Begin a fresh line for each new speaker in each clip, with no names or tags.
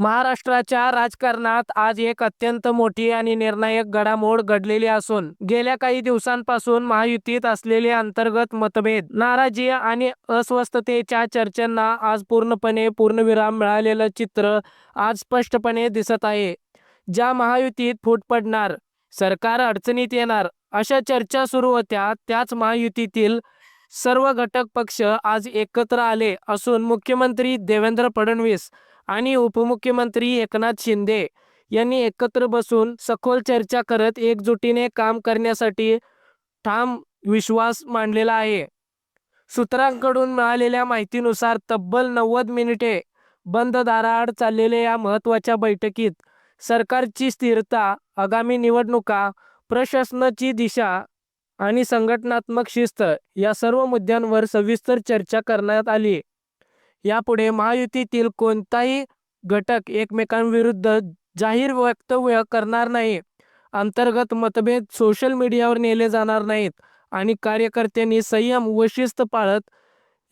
महाराष्ट्राच्या राजकारणात आज एक अत्यंत मोठी आणि निर्णायक घडामोड घडलेली असून गेल्या काही दिवसांपासून महायुतीत असलेले अंतर्गत मतभेद नाराजी आणि अस्वस्थतेच्या चर्चांना आज पूर्णपणे पूर्णविराम मिळालेलं चित्र आज स्पष्टपणे दिसत आहे. ज्या महायुतीत फूट पडणार सरकार अडचणीत येणार अशा चर्चा सुरू होत्या त्याच महायुतीतील सर्व घटक पक्ष आज एकत्र आले असून मुख्यमंत्री देवेंद्र फडणवीस आणि उपमुख्यमंत्री एकनाथ शिंदे यांनी एकत्र बसून सखोल चर्चा करत एकजुटीने काम करण्यासाठी ठाम विश्वास मांडलेला आहे. सूत्रांकडून मिळालेल्या माहितीनुसार तब्बल नव्वद मिनिटे बंद दाराआड चाललेल्या या महत्त्वाच्या बैठकीत सरकारची स्थिरता आगामी निवडणुका प्रशासनाची दिशा आणि संघटनात्मक शिस्त या सर्व मुद्द्यांवर सविस्तर चर्चा करण्यात आली. यापुढे महायुतीतील कोणताही घटक एकमेकांविरुद्ध जाहीर वक्तव्य करणार नाही. अंतर्गत मतभेद सोशल मीडियावर नेले जाणार नाहीत आणि कार्यकर्त्यांनी संयम व शिस्त पाळत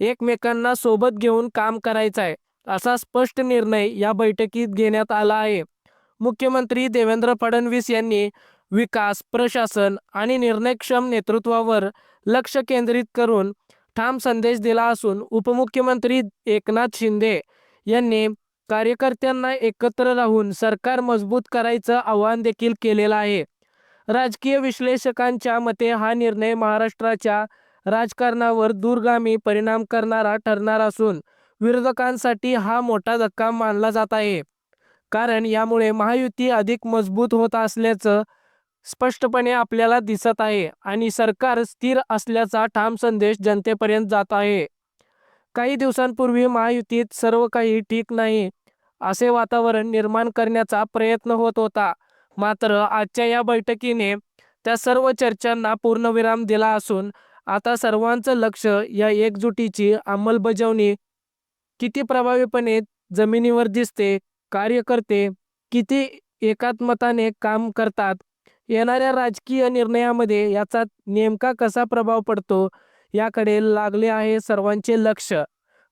एकमेकांना सोबत घेऊन काम करायचं आहे असा स्पष्ट निर्णय या बैठकीत घेण्यात आला आहे. मुख्यमंत्री देवेंद्र फडणवीस यांनी विकास प्रशासन आणि निर्णयक्षम नेतृत्वावर लक्ष केंद्रित करून ठाम संदेश दिला असून उपमुख्यमंत्री एकनाथ शिंदे यांनी कार्यकर्त्यांना एकत्र राहून सरकार मजबूत करायचं आवाहन देखील केलेलं आहे. राजकीय विश्लेषकांच्या मते हा निर्णय महाराष्ट्राच्या राजकारणावर दूरगामी परिणाम करणारा ठरणार असून विरोधकांसाठी हा मोठा धक्का मानला जात आहे. कारण यामुळे महायुती अधिक मजबूत होत असल्याचं स्पष्टपणे आपल्याला दिसत आहे आणि सरकार स्थिर असल्याचा ठाम संदेश जनतेपर्यंत जात आहे. काही दिवसांपूर्वी महायुतीत सर्व काही ठीक नाही असे वातावरण निर्माण करण्याचा प्रयत्न होत होता. मात्र आजच्या या बैठकीने त्या सर्व चर्चांना पूर्णविराम दिला असून आता सर्वांचं लक्ष या एकजुटीची अंमलबजावणी किती प्रभावीपणे जमिनीवर दिसते कार्यकर्ते किती एकात्मताने काम करतात येणाऱ्या राजकीय निर्णयामध्ये याचा नेमका कसा प्रभाव पडतो याकडे लागले आहे सर्वांचे लक्ष.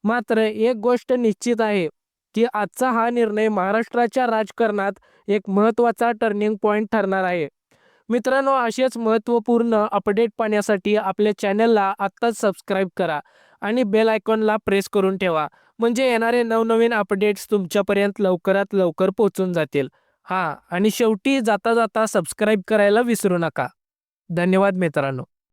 मात्र एक गोष्ट निश्चित आहे की आजचा हा निर्णय महाराष्ट्राच्या राजकारणात एक महत्त्वाचा टर्निंग पॉईंट ठरणार आहे. मित्रांनो असेच महत्त्वपूर्ण अपडेट पाहण्यासाठी आपल्या चॅनलला आत्ताच सबस्क्राईब करा आणि बेल आयकॉनला प्रेस करून ठेवा. म्हणजे येणारे नवनवीन अपडेट्स तुमच्यापर्यंत लवकरात लवकर पोहोचून जातील. हां आणि शेवटी जाता जाता सबस्क्राईब करायला विसरू नका. धन्यवाद मित्रांनो.